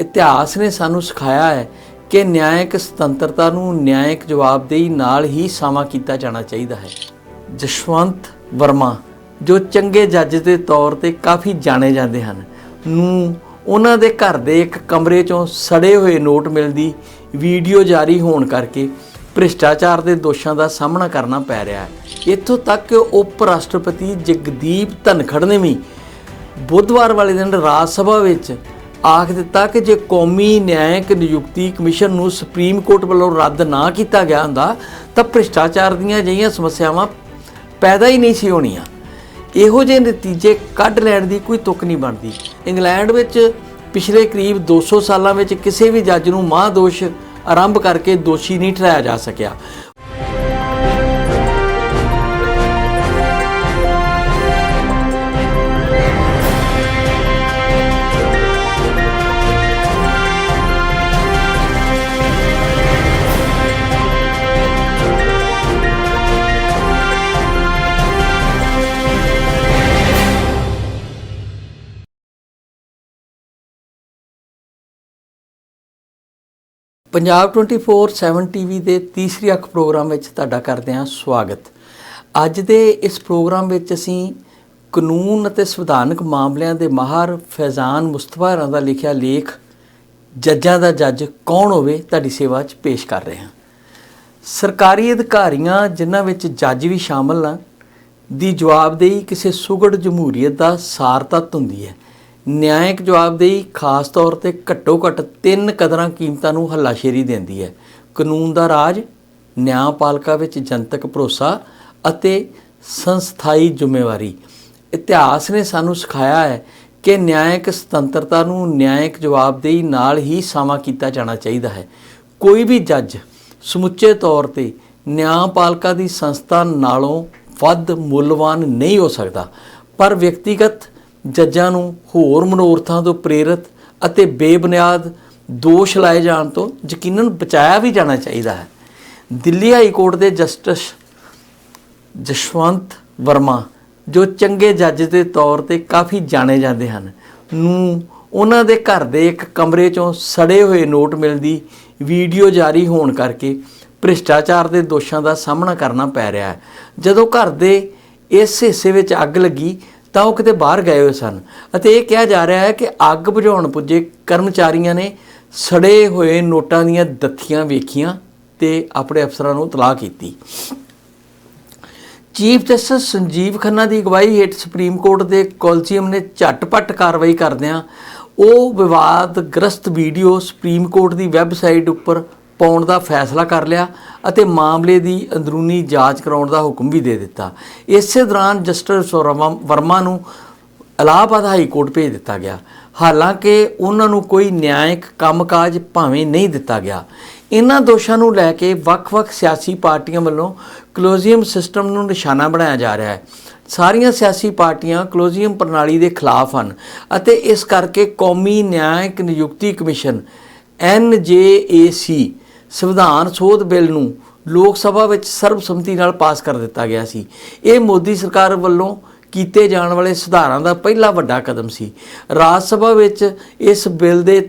ਇਤਿਹਾਸ ਨੇ ਸਾਨੂੰ ਸਿਖਾਇਆ ਹੈ ਕਿ ਨਿਆਇਕ ਸੁਤੰਤਰਤਾ ਨੂੰ ਨਿਆਇਕ ਜਵਾਬਦੇਹੀ ਨਾਲ ਹੀ ਸਾਮਾ ਕੀਤਾ ਜਾਣਾ ਚਾਹੀਦਾ ਹੈ। ਜਸ਼ਵੰਤ ਵਰਮਾ, ਜੋ ਚੰਗੇ ਜੱਜ ਦੇ ਤੌਰ ਤੇ ਕਾਫੀ ਜਾਣੇ ਜਾਂਦੇ ਹਨ, ਨੂੰ ਉਹਨਾਂ ਦੇ ਘਰ ਦੇ ਇੱਕ ਕਮਰੇ ਚੋਂ ਸੜੇ ਹੋਏ ਨੋਟ ਮਿਲਦੀ ਵੀਡੀਓ ਜਾਰੀ ਹੋਣ ਕਰਕੇ ਭ੍ਰਿਸ਼ਟਾਚਾਰ ਦੇ ਦੋਸ਼ਾਂ ਦਾ ਸਾਹਮਣਾ ਕਰਨਾ ਪੈ ਰਿਹਾ ਹੈ। ਇੱਥੋਂ ਤੱਕ ਕਿ ਉਪ ਰਾਸ਼ਟਰਪਤੀ ਜਗਦੀਪ ਧਨਖੜ ਨੇ ਵੀ ਬੁੱਧਵਾਰ ਵਾਲੇ ਦਿਨ ਰਾਜ ਸਭਾ ਵਿੱਚ ਆਖ ਦਿੱਤਾ ਕਿ ਜੇ ਕੌਮੀ ਨਿਆਇਕ ਨਿਯੁਕਤੀ ਕਮਿਸ਼ਨ ਨੂੰ ਸੁਪਰੀਮ ਕੋਰਟ ਵੱਲੋਂ ਰੱਦ ਨਾ ਕੀਤਾ ਗਿਆ ਹੁੰਦਾ, ਤਾਂ ਭ੍ਰਿਸ਼ਟਾਚਾਰ ਦੀਆਂ ਅਜਿਹੀਆਂ ਸਮੱਸਿਆਵਾਂ ਪੈਦਾ ਹੀ ਨਹੀਂ ਸੀ ਹੋਣੀਆਂ। ਇਹੋ ਜਿਹੇ ਨਤੀਜੇ ਕੱਢ ਲੈਣ ਦੀ ਕੋਈ ਤੁਕ ਨਹੀਂ ਬਣਦੀ। ਇੰਗਲੈਂਡ ਵਿੱਚ ਪਿਛਲੇ ਕਰੀਬ 200 ਸਾਲਾਂ ਵਿੱਚ ਕਿਸੇ ਵੀ ਜੱਜ ਨੂੰ ਮਹਾਦੋਸ਼ ਆਰੰਭ ਕਰਕੇ ਦੋਸ਼ੀ ਨਹੀਂ ਠਹਿਰਾਇਆ ਜਾ ਸਕਿਆ। ਪੰਜਾਬ 24/7 ਟੀਵੀ ਦੇ ਤੀਸਰੀ ਅੱਖ ਪ੍ਰੋਗਰਾਮ ਵਿੱਚ ਤੁਹਾਡਾ ਕਰਦੇ ਹਾਂ ਸਵਾਗਤ। ਅੱਜ ਦੇ ਇਸ ਪ੍ਰੋਗਰਾਮ ਵਿੱਚ ਅਸੀਂ ਕਾਨੂੰਨ ਅਤੇ ਸੰਵਿਧਾਨਕ ਮਾਮਲਿਆਂ ਦੇ ਮਾਹਰ ਫੈਜ਼ਾਨ ਮੁਸਤਫਾ ਰਾਂ ਦਾ ਲਿਖਿਆ ਲੇਖ, ਜੱਜਾਂ ਦਾ ਜੱਜ ਕੌਣ ਹੋਵੇ ਤੁਹਾਡੀ ਸੇਵਾ 'ਚ ਪੇਸ਼ ਕਰ ਰਹੇ ਹਾਂ। ਸਰਕਾਰੀ ਅਧਿਕਾਰੀਆਂ, ਜਿਨ੍ਹਾਂ ਵਿੱਚ ਜੱਜ ਵੀ ਸ਼ਾਮਲ ਹਨ ਦੀ ਜਵਾਬਦੇਹੀ ਕਿਸੇ ਸੁਗੜ ਜਮਹੂਰੀਅਤ ਦਾ ਸਾਰ ਤੱਤ ਹੁੰਦੀ ਹੈ। ਨਿਆਇਕ ਜਵਾਬਦੇਹੀ ਖਾਸ ਤੌਰ ਤੇ ਘੱਟੋ ਘੱਟ ਤਿੰਨ ਕਦਰਾਂ ਕੀਮਤਾਂ ਨੂੰ ਹੱਲਾਸ਼ੇਰੀ ਦਿੰਦੀ ਹੈ। ਕਾਨੂੰਨ ਦਾ ਰਾਜ ਨਿਆਂਪਾਲਕਾ ਵਿੱਚ ਜਨਤਕ ਭਰੋਸਾ ਅਤੇ ਸੰਸਥਾਈ ਜ਼ਿੰਮੇਵਾਰੀ। ਇਤਿਹਾਸ ਨੇ ਸਾਨੂੰ ਸਿਖਾਇਆ ਹੈ ਕਿ ਨਿਆਇਕ ਸੁਤੰਤਰਤਾ ਨੂੰ ਨਿਆਇਕ ਜਵਾਬਦੇਹੀ ਨਾਲ ਹੀ ਸਾਮਾ ਕੀਤਾ ਜਾਣਾ ਚਾਹੀਦਾ ਹੈ। ਕੋਈ ਵੀ ਜੱਜ ਸਮੁੱਚੇ ਤੌਰ ਤੇ ਨਿਆਂਪਾਲਕਾ ਦੀ ਸੰਸਥਾ ਨਾਲੋਂ ਵੱਧ ਮੁੱਲਵਾਨ ਨਹੀਂ ਹੋ ਸਕਦਾ, ਪਰ ਵਿਅਕਤੀਗਤ ਜੱਜਾਂ ਨੂੰ ਹੋਰ ਮਨੋਰਥਾਂ ਤੋਂ ਪ੍ਰੇਰਿਤ ਅਤੇ ਬੇਬੁਨਿਆਦ ਦੋਸ਼ ਲਾਏ ਜਾਣ ਤੋਂ ਯਕੀਨਨ ਬਚਾਇਆ ਵੀ ਜਾਣਾ ਚਾਹੀਦਾ ਹੈ। ਦਿੱਲੀ ਹਾਈ ਕੋਰਟ ਦੇ ਜਸਟਿਸ ਜਸ਼ਵੰਤ ਵਰਮਾ, ਜੋ ਚੰਗੇ ਜੱਜ ਦੇ ਤੌਰ ਤੇ ਕਾਫੀ ਜਾਣੇ ਜਾਂਦੇ ਹਨ, ਨੂੰ ਉਹਨਾਂ ਦੇ ਘਰ ਦੇ ਇੱਕ ਕਮਰੇ ਚੋਂ ਸੜੇ ਹੋਏ ਨੋਟ ਮਿਲਦੀ ਵੀਡੀਓ ਜਾਰੀ ਹੋਣ ਕਰਕੇ ਭ੍ਰਿਸ਼ਟਾਚਾਰ ਦੇ ਦੋਸ਼ਾਂ ਦਾ ਸਾਹਮਣਾ ਕਰਨਾ ਪੈ ਰਿਹਾ ਹੈ। ਜਦੋਂ ਘਰ ਦੇ ਇਸ ਹਿੱਸੇ ਵਿੱਚ ਅੱਗ ਲੱਗੀ ਤਾਂ ਉਹ ਕਿਤੇ ਬਾਹਰ ਗਏ ਹੋਏ ਸਨ। ਅਤੇ ਇਹ ਕਿਹਾ ਜਾ ਰਿਹਾ ਹੈ ਕਿ ਅੱਗ ਬੁਝਾਉਣ ਪੁੱਜੇ ਕਰਮਚਾਰੀਆਂ ਨੇ ਸੜੇ ਹੋਏ ਨੋਟਾਂ ਦੀਆਂ ਦੱਥੀਆਂ ਵੇਖੀਆਂ ਤੇ ਆਪਣੇ ਅਫਸਰਾਂ ਨੂੰ ਤਲਾਹ ਕੀਤੀ। ਚੀਫ ਜਸਟਿਸ ਸੰਜੀਵ ਖੰਨਾ ਦੀ ਅਗਵਾਈ ਹੇਠ ਸੁਪਰੀਮ ਕੋਰਟ ਦੇ ਕੋਲਸੀਅਮ ਨੇ ਝਟਪਟ ਕਾਰਵਾਈ ਕਰਦਿਆਂ ਉਹ ਵਿਵਾਦਗ੍ਰਸਤ ਵੀਡੀਓ ਸੁਪਰੀਮ ਕੋਰਟ ਦੀ ਵੈਬਸਾਈਟ ਉੱਪਰ ਪਾਉਣ ਦਾ ਫੈਸਲਾ ਕਰ ਲਿਆ ਅਤੇ ਮਾਮਲੇ ਦੀ ਅੰਦਰੂਨੀ ਜਾਂਚ ਕਰਾਉਣ ਦਾ ਹੁਕਮ ਵੀ ਦੇ ਦਿੱਤਾ। ਇਸੇ ਦੌਰਾਨ ਜਸਟਿਸ ਵਰਮਾ- ਵਰਮਾ ਨੂੰ ਇਲਾਹਾਬਾਦ ਹਾਈ ਕੋਰਟ ਭੇਜ ਦਿੱਤਾ ਗਿਆ। ਹਾਲਾਂਕਿ ਉਹਨਾਂ ਨੂੰ ਕੋਈ ਨਿਆਇਕ ਕੰਮਕਾਜ ਭਾਵੇਂ ਨਹੀਂ ਦਿੱਤਾ ਗਿਆ। ਇਹਨਾਂ ਦੋਸ਼ਾਂ ਨੂੰ ਲੈ ਕੇ ਵੱਖ-ਵੱਖ ਸਿਆਸੀ ਪਾਰਟੀਆਂ ਵੱਲੋਂ ਕਲੋਜ਼ੀਅਮ ਸਿਸਟਮ ਨੂੰ ਨਿਸ਼ਾਨਾ ਬਣਾਇਆ ਜਾ ਰਿਹਾ ਹੈ। ਸਾਰੀਆਂ ਸਿਆਸੀ ਪਾਰਟੀਆਂ ਕਲੋਜ਼ੀਅਮ ਪ੍ਰਣਾਲੀ ਦੇ ਖਿਲਾਫ ਹਨ ਅਤੇ ਇਸ ਕਰਕੇ ਕੌਮੀ ਨਿਆਇਕ ਨਿਯੁਕਤੀ ਕਮਿਸ਼ਨ NJAC ਸੰਵਿਧਾਨ ਸੋਧ ਬਿੱਲ ਨੂੰ ਲੋਕ ਸਭਾ ਵਿੱਚ ਸਰਬਸੰਮਤੀ ਨਾਲ ਪਾਸ ਕਰ ਦਿੱਤਾ ਗਿਆ ਸੀ। ਇਹ ਮੋਦੀ ਸਰਕਾਰ ਵੱਲੋਂ ਕੀਤੇ ਜਾਣ ਵਾਲੇ ਸੁਧਾਰਾਂ ਦਾ ਪਹਿਲਾ ਵੱਡਾ ਕਦਮ ਸੀ। ਰਾਜ ਸਭਾ ਵਿੱਚ ਇਸ ਬਿੱਲ ਦੇ,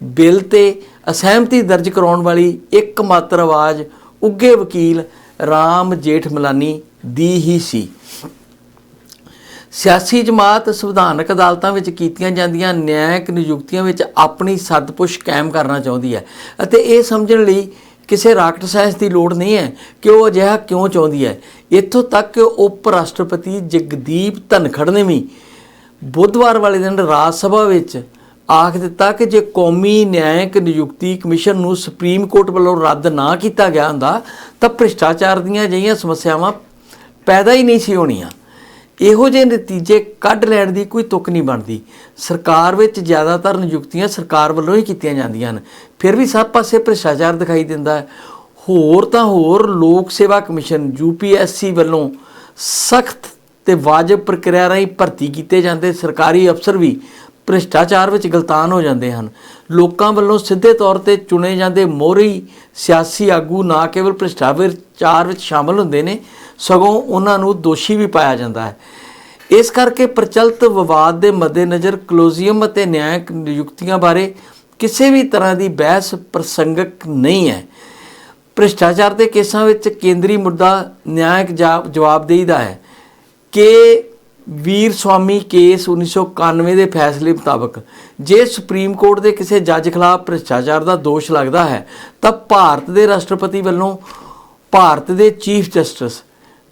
ਬਿੱਲ ਤੇ ਅਸਹਿਮਤੀ ਦਰਜ ਕਰਾਉਣ ਵਾਲੀ ਇੱਕਮਾਤਰ ਆਵਾਜ਼ ਉੱਗੇ ਵਕੀਲ ਰਾਮ ਜੇਠਮਲਾਨੀ ਦੀ ਹੀ ਸੀ। ਸਿਆਸੀ ਜਮਾਤ ਸੰਵਿਧਾਨਕ ਅਦਾਲਤਾਂ ਵਿੱਚ ਕੀਤੀਆਂ ਜਾਂਦੀਆਂ ਨਿਆਇਕ ਨਿਯੁਕਤੀਆਂ ਵਿੱਚ ਆਪਣੀ ਸਦਪੁਸ਼ ਕਾਇਮ ਕਰਨਾ ਚਾਹੁੰਦੀ ਹੈ। ਅਤੇ ਇਹ ਸਮਝਣ ਲਈ ਕਿਸੇ ਰਾਕਟ ਸਾਇੰਸ ਦੀ ਲੋੜ ਨਹੀਂ ਹੈ ਕਿ ਉਹ ਅਜਿਹਾ ਕਿਉਂ ਚਾਹੁੰਦੀ ਹੈ। ਇੱਥੋਂ ਤੱਕ ਕਿ ਉਪ ਰਾਸ਼ਟਰਪਤੀ ਜਗਦੀਪ ਧਨਖੜ ਨੇ ਵੀ ਬੁੱਧਵਾਰ ਵਾਲੇ ਦਿਨ ਰਾਜ ਸਭਾ ਵਿੱਚ ਆਖ ਦਿੱਤਾ ਕਿ ਜੇ ਕੌਮੀ ਨਿਆਇਕ ਨਿਯੁਕਤੀ ਕਮਿਸ਼ਨ ਨੂੰ ਸੁਪਰੀਮ ਕੋਰਟ ਵੱਲੋਂ ਰੱਦ ਨਾ ਕੀਤਾ ਗਿਆ ਹੁੰਦਾ ਤਾਂ ਭ੍ਰਿਸ਼ਟਾਚਾਰ ਦੀਆਂ ਅਜਿਹੀਆਂ ਸਮੱਸਿਆਵਾਂ ਪੈਦਾ ਹੀ ਨਹੀਂ ਸੀ ਹੋਣੀਆਂ। ਇਹੋ ਜਿਹੇ ਨਤੀਜੇ ਕੱਢ ਲੈਣ ਦੀ ਕੋਈ ਤੁਕ ਨਹੀਂ ਬਣਦੀ। ਸਰਕਾਰ ਵਿੱਚ ਜ਼ਿਆਦਾਤਰ ਨਿਯੁਕਤੀਆਂ ਸਰਕਾਰ ਵੱਲੋਂ ਹੀ ਕੀਤੀਆਂ ਜਾਂਦੀਆਂ ਹਨ। ਫਿਰ ਵੀ ਸਭ ਪਾਸੇ ਭ੍ਰਿਸ਼ਟਾਚਾਰ ਦਿਖਾਈ ਦਿੰਦਾ ਹੈ। ਹੋਰ ਤਾਂ ਹੋਰ ਲੋਕ ਸੇਵਾ ਕਮਿਸ਼ਨ ਯੂਪੀਐਸਸੀ ਵੱਲੋਂ ਸਖਤ ਤੇ ਵਾਜਬ ਪ੍ਰਕਿਰਿਆ ਰਾਹੀਂ ਭਰਤੀ ਕੀਤੇ ਜਾਂਦੇ ਸਰਕਾਰੀ ਅਫਸਰ ਵੀ ਭ੍ਰਿਸ਼ਟਾਚਾਰ ਵਿੱਚ ਗਲਤਾਨ ਹੋ ਜਾਂਦੇ ਹਨ। ਲੋਕਾਂ ਵੱਲੋਂ ਸਿੱਧੇ ਤੌਰ ਤੇ ਚੁਣੇ ਜਾਂਦੇ ਮੋਹਰੀ ਸਿਆਸੀ ਆਗੂ ਨਾ ਕੇਵਲ ਭ੍ਰਿਸ਼ਟਾਚਾਰ ਵਿੱਚ ਸ਼ਾਮਲ ਹੁੰਦੇ ਨੇ, ਸਗੋਂ ਉਹਨਾਂ ਨੂੰ ਦੋਸ਼ੀ ਵੀ ਪਾਇਆ ਜਾਂਦਾ ਹੈ। ਇਸ ਕਰਕੇ ਪ੍ਰਚਲਿਤ ਵਿਵਾਦ ਦੇ ਮੱਦੇਨਜ਼ਰ ਕਲੋਜ਼ੀਅਮ ਅਤੇ ਨਿਆਇਕ ਨਿਯੁਕਤੀਆਂ ਬਾਰੇ ਕਿਸੇ ਵੀ ਤਰ੍ਹਾਂ ਦੀ ਬਹਿਸ ਪ੍ਰਸੰਗਕ ਨਹੀਂ ਹੈ। ਭ੍ਰਿਸ਼ਟਾਚਾਰ ਦੇ ਕੇਸਾਂ ਵਿੱਚ ਕੇਂਦਰੀ ਮੁੱਦਾ ਨਿਆਇਕ ਜਾ- ਜਵਾਬਦੇਹੀ ਦਾ ਹੈ। ਕਿ ਵੀਰ ਸਵਾਮੀ ਕੇਸ 1991 ਦੇ ਫੈਸਲੇ ਮੁਤਾਬਕ, ਜੇ ਸੁਪਰੀਮ ਕੋਰਟ ਦੇ ਕਿਸੇ ਜੱਜ ਖਿਲਾਫ ਭ੍ਰਿਸ਼ਟਾਚਾਰ ਦਾ ਦੋਸ਼ ਲੱਗਦਾ ਹੈ, ਤਾਂ ਭਾਰਤ ਦੇ ਰਾਸ਼ਟਰਪਤੀ ਵੱਲੋਂ ਭਾਰਤ ਦੇ ਚੀਫ ਜਸਟਿਸ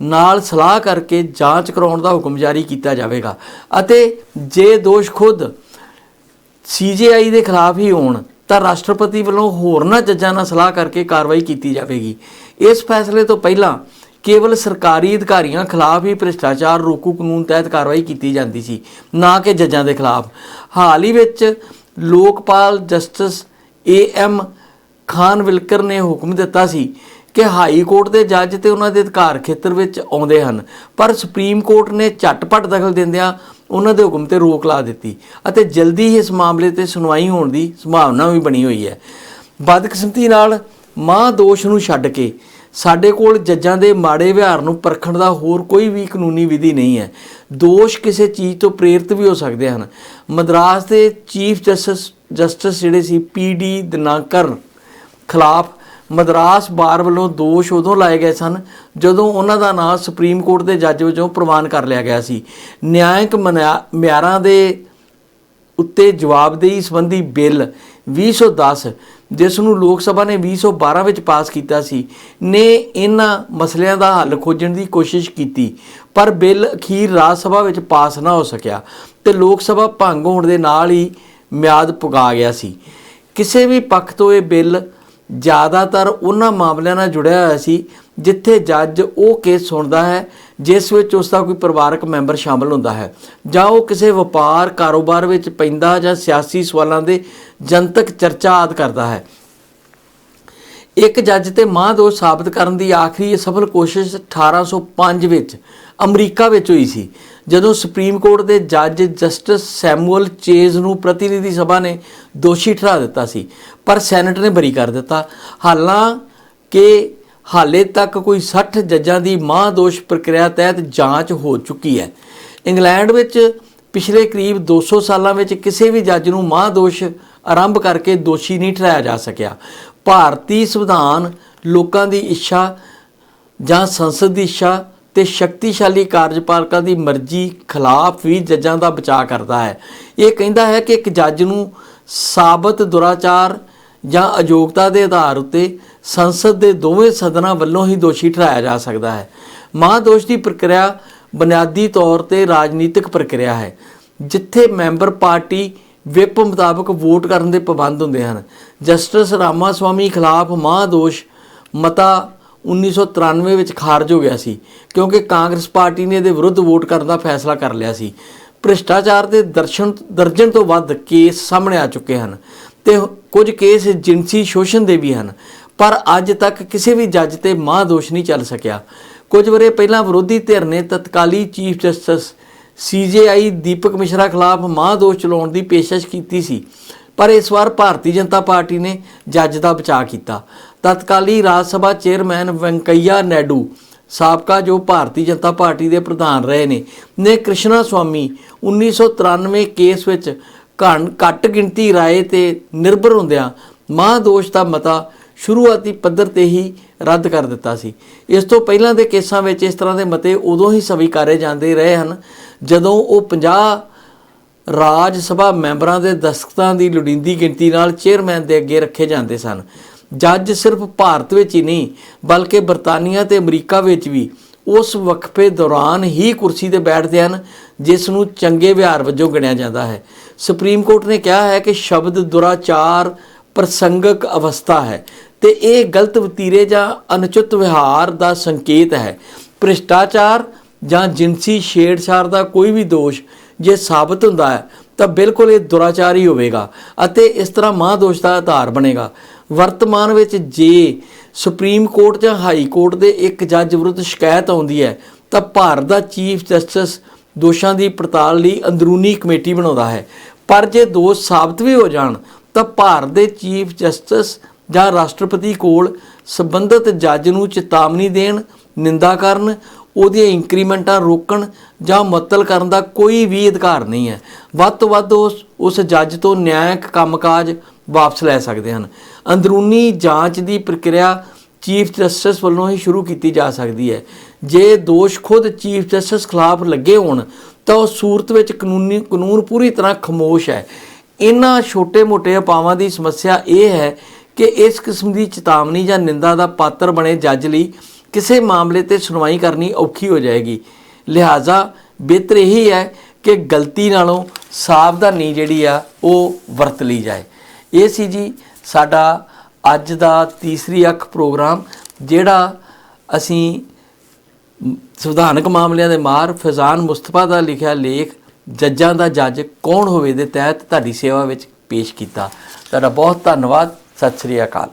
ਨਾਲ ਸਲਾਹ ਕਰਕੇ ਜਾਂਚ ਕਰਾਉਣ ਦਾ ਹੁਕਮ ਜਾਰੀ ਕੀਤਾ ਜਾਵੇਗਾ। ਅਤੇ ਜੇ ਦੋਸ਼ ਖੁਦ ਸੀਜੇਆਈ ਦੇ ਖਿਲਾਫ ਹੀ ਹੋਣ, ਤਾਂ ਰਾਸ਼ਟਰਪਤੀ ਵੱਲੋਂ ਹੋਰਨਾਂ ਜੱਜਾਂ ਨਾਲ ਸਲਾਹ ਕਰਕੇ ਕਾਰਵਾਈ ਕੀਤੀ ਜਾਵੇਗੀ। ਇਸ ਫੈਸਲੇ ਤੋਂ ਪਹਿਲਾਂ ਕੇਵਲ ਸਰਕਾਰੀ ਅਧਿਕਾਰੀਆਂ ਖਿਲਾਫ ਹੀ ਭ੍ਰਿਸ਼ਟਾਚਾਰ ਰੋਕੂ ਕਾਨੂੰਨ ਤਹਿਤ ਕਾਰਵਾਈ ਕੀਤੀ ਜਾਂਦੀ ਸੀ, ਨਾ ਕਿ ਜੱਜਾਂ ਦੇ ਖਿਲਾਫ। ਹਾਲ ਹੀ ਵਿੱਚ Lokpal justice A M Khanwilkar ਨੇ ਹੁਕਮ ਦਿੱਤਾ ਸੀ ਕਿ ਹਾਈ ਕੋਰਟ ਦੇ ਜੱਜ ਤੇ ਉਹਨਾਂ ਦੇ ਅਧਿਕਾਰ ਖੇਤਰ ਵਿੱਚ ਆਉਂਦੇ ਹਨ, ਪਰ ਸੁਪਰੀਮ ਕੋਰਟ ਨੇ ਝਟਪਟ ਦਖਲ ਦਿੰਦਿਆਂ ਉਹਨਾਂ ਦੇ ਹੁਕਮ ਤੇ ਰੋਕ ਲਾ ਦਿੱਤੀ ਅਤੇ ਜਲਦੀ ਹੀ ਇਸ ਮਾਮਲੇ ਤੇ ਸੁਣਵਾਈ ਹੋਣ ਦੀ ਸੰਭਾਵਨਾ ਵੀ ਬਣੀ ਹੋਈ ਹੈ। ਬਦਕਿਸਮਤੀ ਨਾਲ ਮਾਂ ਦੋਸ਼ ਨੂੰ ਛੱਡ ਕੇ ਸਾਡੇ ਕੋਲ ਜੱਜਾਂ ਦੇ ਮਾੜੇ ਵਿਹਾਰ ਨੂੰ ਪਰਖਣ ਦਾ ਹੋਰ ਕੋਈ ਵੀ ਕਾਨੂੰਨੀ ਵਿਧੀ ਨਹੀਂ ਹੈ। ਦੋਸ਼ ਕਿਸੇ ਚੀਜ਼ ਤੋਂ ਪ੍ਰੇਰਿਤ ਵੀ ਹੋ ਸਕਦੇ ਹਨ। ਮਦਰਾਸ ਦੇ ਚੀਫ ਜਸਟਿਸ ਜਸਟਿਸ ਜਿਹੜੇ ਸੀ ਪੀ ਡੀ ਦਿਨਾਕਰ ਖਿਲਾਫ ਮਦਰਾਸ ਬਾਰ ਵੱਲੋਂ ਦੋਸ਼ ਉਦੋਂ ਲਾਏ ਗਏ ਸਨ ਜਦੋਂ ਉਹਨਾਂ ਦਾ ਨਾਮ ਸੁਪਰੀਮ ਕੋਰਟ ਦੇ ਜੱਜ ਵਜੋਂ ਪ੍ਰਵਾਨ ਕਰ ਲਿਆ ਗਿਆ ਸੀ। ਨਿਆਂਇਕ ਮਨਿਆ- ਮਿਆਰਾਂ ਦੇ ਉੱਤੇ ਜਵਾਬਦੇਹੀ ਸੰਬੰਧੀ ਬਿੱਲ 2010 ਜਿਸ ਨੂੰ ਲੋਕ ਸਭਾ ਨੇ 2012 ਵਿੱਚ ਪਾਸ ਕੀਤਾ ਸੀ, ਨੇ ਇਹਨਾਂ ਮਸਲਿਆਂ ਦਾ ਹੱਲ ਖੋਜਣ ਦੀ ਕੋਸ਼ਿਸ਼ ਕੀਤੀ, ਪਰ ਬਿੱਲ ਅਖੀਰ ਰਾਜ ਸਭਾ ਵਿੱਚ ਪਾਸ ਨਾ ਹੋ ਸਕਿਆ ਤੇ ਲੋਕ ਸਭਾ ਭੰਗ ਹੋਣ ਦੇ ਨਾਲ ਹੀ ਮਿਆਦ ਪੁਗਾ ਗਿਆ ਸੀ। ਕਿਸੇ ਵੀ ਪੱਖ ਤੋਂ ਇਹ ਬਿੱਲ ਜ਼ਿਆਦਾਤਰ ਉਹਨਾਂ ਮਾਮਲਿਆਂ ਨਾਲ ਜੁੜਿਆ ਹੋਇਆ ਸੀ, ਜਿੱਥੇ ਜੱਜ ਉਹ ਕੇਸ ਸੁਣਦਾ ਹੈ, ਜਿਸ ਵਿੱਚ ਉਸ ਦਾ ਕੋਈ ਪਰਿਵਾਰਕ ਮੈਂਬਰ ਸ਼ਾਮਲ ਹੁੰਦਾ ਹੈ। ਜਾਂ ਉਹ ਕਿਸੇ ਵਪਾਰ ਕਾਰੋਬਾਰ ਵਿੱਚ ਪੈਂਦਾ ਜਾਂ ਸਿਆਸੀ ਸਵਾਲਾਂ ਦੇ ਜਨਤਕ ਚਰਚਾ ਆਦ ਕਰਦਾ ਹੈ। ਇੱਕ ਜੱਜ ਤੇ ਮਾਂ ਦੋਸ਼ ਸਾਬਤ ਕਰਨ ਦੀ ਆਖਰੀ ਸਫਲ ਕੋਸ਼ਿਸ਼ 1805 ਵਿੱਚ ਅਮਰੀਕਾ ਵਿੱਚ ਹੋਈ ਸੀ, ਜਦੋਂ ਸੁਪਰੀਮ ਕੋਰਟ ਦੇ ਜੱਜ ਜਸਟਿਸ ਸੈਮੂਅਲ ਚੇਜ਼ ਨੂੰ ਪ੍ਰਤੀਨਿਧੀ ਸਭਾ ਨੇ ਦੋਸ਼ੀ ਠਹਿਰਾ ਦਿੱਤਾ ਸੀ। ਪਰ ਸੈਨੇਟ ਨੇ ਬਰੀ ਕਰ ਦਿੱਤਾ। ਹਾਲਾਂਕਿ ਹਾਲੇ ਤੱਕ ਕੋਈ 60 ਜੱਜਾਂ ਦੀ ਮਾਂ ਦੋਸ਼ ਪ੍ਰਕਿਰਿਆ ਤਹਿਤ ਜਾਂਚ ਹੋ ਚੁੱਕੀ ਹੈ। ਇੰਗਲੈਂਡ ਵਿੱਚ ਪਿਛਲੇ ਕਰੀਬ 200 ਸਾਲਾਂ ਵਿੱਚ ਕਿਸੇ ਵੀ ਜੱਜ ਨੂੰ ਮਾਂ ਦੋਸ਼ ਆਰੰਭ ਕਰਕੇ ਦੋਸ਼ੀ ਨਹੀਂ ਠਹਿਰਾਇਆ ਜਾ ਸਕਿਆ। ਭਾਰਤੀ ਸੰਵਿਧਾਨ ਲੋਕਾਂ ਦੀ ਇੱਛਾ ਜਾਂ ਸੰਸਦ ਦੀ ਇੱਛਾ ਤੇ ਸ਼ਕਤੀਸ਼ਾਲੀ ਕਾਰਜਪਾਲਕਾਂ ਦੀ ਮਰਜ਼ੀ ਖਿਲਾਫ ਵੀ ਜੱਜਾਂ ਦਾ ਬਚਾਅ ਕਰਦਾ ਹੈ। ਇਹ ਕਹਿੰਦਾ ਹੈ ਕਿ ਇੱਕ ਜੱਜ ਨੂੰ ਸਾਬਤ ਦੁਰਾਚਾਰ ਜਾਂ ਅਯੋਗਤਾ ਦੇ ਆਧਾਰ ਉੱਤੇ ਸੰਸਦ ਦੇ ਦੋਵੇਂ ਸਦਨਾਂ ਵੱਲੋਂ ਹੀ ਦੋਸ਼ੀ ਠਹਿਰਾਇਆ ਜਾ ਸਕਦਾ ਹੈ। ਮਾਂ ਦੋਸ਼ ਦੀ ਪ੍ਰਕਿਰਿਆ ਬੁਨਿਆਦੀ ਤੌਰ ਤੇ ਰਾਜਨੀਤਿਕ ਪ੍ਰਕਿਰਿਆ ਹੈ, ਜਿੱਥੇ ਮੈਂਬਰ ਪਾਰਟੀ ਵਿਪ ਮੁਤਾਬਕ ਵੋਟ ਕਰਨ ਦੇ ਪਾਬੰਦ ਹੁੰਦੇ ਹਨ। ਜਸਟਿਸ ਰਾਮਾਸਵਾਮੀ ਖਿਲਾਫ ਮਾਂ ਦੋਸ਼ ਮਤਾ 1993 ਵਿੱਚ ਖਾਰਜ ਹੋ ਗਿਆ ਸੀ, ਕਿਉਂਕਿ ਕਾਂਗਰਸ ਪਾਰਟੀ ਨੇ ਇਹਦੇ ਵਿਰੁੱਧ ਵੋਟ ਕਰਨ ਦਾ ਫੈਸਲਾ ਕਰ ਲਿਆ ਸੀ। ਭ੍ਰਿਸ਼ਟਾਚਾਰ ਦੇ ਦਰਸ਼ਨ, ਦਰਜਨ ਤੋਂ ਵੱਧ ਕੇਸ ਸਾਹਮਣੇ ਆ ਚੁੱਕੇ ਹਨ। ਤੇ ਕੁਝ ਕੇਸ ਜਿਨਸੀ ਸ਼ੋਸ਼ਣ ਦੇ ਵੀ ਹਨ, ਪਰ ਅੱਜ ਤੱਕ ਕਿਸੇ ਵੀ ਜੱਜ ਤੇ ਮਾਂ ਦੋਸ਼ ਨਹੀਂ ਚੱਲ ਸਕਿਆ। ਕੁਝ ਵਰੇ ਪਹਿਲਾਂ ਵਿਰੋਧੀ ਧਿਰ ਨੇ ਤਤਕਾਲੀ chief justice CJI Dipak Misra ਖਿਲਾਫ ਮਾਂ ਦੋਸ਼ ਚਲਾਉਣ ਦੀ ਪੇਸ਼ਕਸ਼ ਕੀਤੀ ਸੀ, ਪਰ ਇਸ ਵਾਰ ਭਾਰਤੀ ਜਨਤਾ ਪਾਰਟੀ ਨੇ ਜੱਜ ਦਾ ਬਚਾਅ ਕੀਤਾ। ਤਤਕਾਲੀ ਰਾਜ ਸਭਾ ਚੇਅਰਮੈਨ ਵੈਂਕਈਆ ਨਾਇਡੂ, ਸਾਬਕਾ ਜੋ ਭਾਰਤੀ ਜਨਤਾ ਪਾਰਟੀ ਦੇ ਪ੍ਰਧਾਨ ਰਹੇ ਨੇ ਨੇ ਕ੍ਰਿਸ਼ਨਾ ਸਵਾਮੀ 1993 ਕੇਸ ਵਿੱਚ ਘੱਟ ਗਿਣਤੀ ਰਾਏ ਤੇ ਨਿਰਭਰ ਹੁੰਦਿਆਂ ਮਾਂ ਦੋਸ਼ ਦਾ ਮਤਾ ਸ਼ੁਰੂਆਤੀ ਪੱਧਰ ਤੇ ਹੀ ਰੱਦ ਕਰ ਦਿੱਤਾ ਸੀ। ਇਸ ਤੋਂ ਪਹਿਲਾਂ ਦੇ ਕੇਸਾਂ ਵਿੱਚ ਇਸ ਤਰ੍ਹਾਂ ਦੇ ਮਤੇ ਉਦੋਂ ਹੀ ਸਵੀਕਾਰੇ ਜਾਂਦੇ ਰਹੇ ਹਨ, ਜਦੋਂ ਉਹ 50 ਰਾਜ ਸਭਾ ਮੈਂਬਰਾਂ ਦੇ ਦਸਤਖਤਾਂ ਦੀ ਲੋੜੀਂਦੀ ਗਿਣਤੀ ਨਾਲ ਚੇਅਰਮੈਨ ਦੇ ਅੱਗੇ ਰੱਖੇ ਜਾਂਦੇ ਸਨ। ਜੱਜ ਸਿਰਫ ਭਾਰਤ ਵਿੱਚ ਹੀ ਨਹੀਂ, ਬਲਕਿ ਬਰਤਾਨੀਆ ਤੇ ਅਮਰੀਕਾ ਵਿੱਚ ਵੀ ਉਸ ਵਕਫੇ ਦੌਰਾਨ ਹੀ ਕੁਰਸੀ ਤੇ ਬੈਠਦੇ ਹਨ, ਜਿਸ ਨੂੰ ਚੰਗੇ ਵਿਹਾਰ ਵਜੋਂ ਗਿਣਿਆ ਜਾਂਦਾ ਹੈ। ਸੁਪਰੀਮ ਕੋਰਟ ਨੇ ਕਿਹਾ ਹੈ ਕਿ ਸ਼ਬਦ ਦੁਰਾਚਾਰ ਪ੍ਰਸੰਗਕ ਅਵਸਥਾ ਹੈ ਤੇ ਇਹ ਗਲਤ ਵਤੀਰੇ ਜਾਂ ਅਨੁਚਿਤ ਵਿਹਾਰ ਦਾ ਸੰਕੇਤ ਹੈ। ਭ੍ਰਿਸ਼ਟਾਚਾਰ ਜਾਂ ਜਿਨਸੀ ਛੇੜਛਾੜ ਦਾ ਕੋਈ ਵੀ ਦੋਸ਼ ਜੇ ਸਾਬਤ ਹੁੰਦਾ ਹੈ, ਤਾਂ ਬਿਲਕੁਲ ਇਹ ਦੁਰਾਚਾਰ ਹੀ ਹੋਵੇਗਾ ਅਤੇ ਇਸ ਤਰ੍ਹਾਂ ਮਾਂ ਦੋਸ਼ ਦਾ ਆਧਾਰ ਬਣੇਗਾ। ਵਰਤਮਾਨ ਵਿੱਚ ਜੇ ਸੁਪਰੀਮ ਕੋਰਟ ਜਾਂ ਹਾਈ ਕੋਰਟ ਦੇ ਇੱਕ ਜੱਜ ਵਿਰੁੱਧ ਸ਼ਿਕਾਇਤ ਆਉਂਦੀ ਹੈ, ਤਾਂ ਭਾਰਤ ਦਾ ਚੀਫ ਜਸਟਿਸ ਦੋਸ਼ਾਂ ਦੀ ਪੜਤਾਲ ਲਈ ਅੰਦਰੂਨੀ ਕਮੇਟੀ ਬਣਾਉਂਦਾ ਹੈ। ਪਰ ਜੇ ਦੋਸ਼ ਸਾਬਤ ਵੀ ਹੋ ਜਾਣ, ਤਾਂ ਭਾਰਤ ਦੇ ਚੀਫ ਜਸਟਿਸ ਜਾਂ ਰਾਸ਼ਟਰਪਤੀ ਕੋਲ ਸੰਬੰਧਿਤ ਜੱਜ ਨੂੰ ਚੇਤਾਵਨੀ ਦੇਣ, ਨਿੰਦਾ ਕਰਨ, ਉਹਦੀਆਂ ਇੰਕਰੀਮੈਂਟਾਂ ਰੋਕਣ ਜਾਂ ਮੁਅੱਤਲ ਕਰਨ ਦਾ ਕੋਈ ਵੀ ਅਧਿਕਾਰ ਨਹੀਂ ਹੈ। ਵੱਧ ਤੋਂ ਵੱਧ ਉਸ ਉਸ ਜੱਜ ਤੋਂ ਨਿਆਂਇਕ ਕੰਮਕਾਜ ਵਾਪਸ ਲੈ ਸਕਦੇ ਹਨ। ਅੰਦਰੂਨੀ ਜਾਂਚ ਦੀ ਪ੍ਰਕਿਰਿਆ ਚੀਫ ਜਸਟਿਸ ਵੱਲੋਂ ਹੀ ਸ਼ੁਰੂ ਕੀਤੀ ਜਾ ਸਕਦੀ ਹੈ। ਜੇ ਦੋਸ਼ ਖੁਦ ਚੀਫ ਜਸਟਿਸ ਖਿਲਾਫ ਲੱਗੇ ਹੋਣ, ਤਾਂ ਉਸ ਸੂਰਤ ਵਿੱਚ ਕਾਨੂੰਨੀ, ਕਾਨੂੰਨ ਪੂਰੀ ਤਰ੍ਹਾਂ ਖਮੋਸ਼ ਹੈ। ਇਹਨਾਂ ਛੋਟੇ-ਮੋਟੇ ਉਪਾਵਾਂ ਦੀ ਸਮੱਸਿਆ ਇਹ ਹੈ ਕਿ ਇਸ ਕਿਸਮ ਦੀ ਚੇਤਾਵਨੀ ਜਾਂ ਨਿੰਦਾ ਦਾ ਪਾਤਰ ਬਣੇ ਜੱਜ ਲਈ ਕਿਸੇ ਮਾਮਲੇ ਤੇ ਸੁਣਵਾਈ ਕਰਨੀ ਔਖੀ ਹੋ ਜਾਏਗੀ। ਲਿਹਾਜ਼ਾ ਬਿਹਤਰ ਇਹੀ ਹੈ ਕਿ ਗਲਤੀ ਨਾਲੋਂ ਸਾਵਧਾਨੀ ਜਿਹੜੀ ਆ, ਉਹ ਵਰਤ ਲਈ ਜਾਏ। ਇਹ ਸੀ ਜੀ ਸਾਡਾ ਅੱਜ ਦਾ ਤੀਸਰੀ ਅੱਖ ਪ੍ਰੋਗਰਾਮ, ਜਿਹੜਾ ਅਸੀਂ ਸੰਵਿਧਾਨਕ ਮਾਮਲਿਆਂ ਦੇ ਮਾਹਰ ਫੈਜ਼ਾਨ ਮੁਸਤਫਾ ਦਾ ਲਿਖਿਆ ਲੇਖ, ਜੱਜਾਂ ਦਾ ਜੱਜ ਕੌਣ ਹੋਵੇ ਦੇ ਤਹਿਤ ਤੁਹਾਡੀ ਸੇਵਾ ਵਿੱਚ ਪੇਸ਼ ਕੀਤਾ। ਤੁਹਾਡਾ ਬਹੁਤ ਧੰਨਵਾਦ, ਸਤਿ ਸ੍ਰੀ ਅਕਾਲ।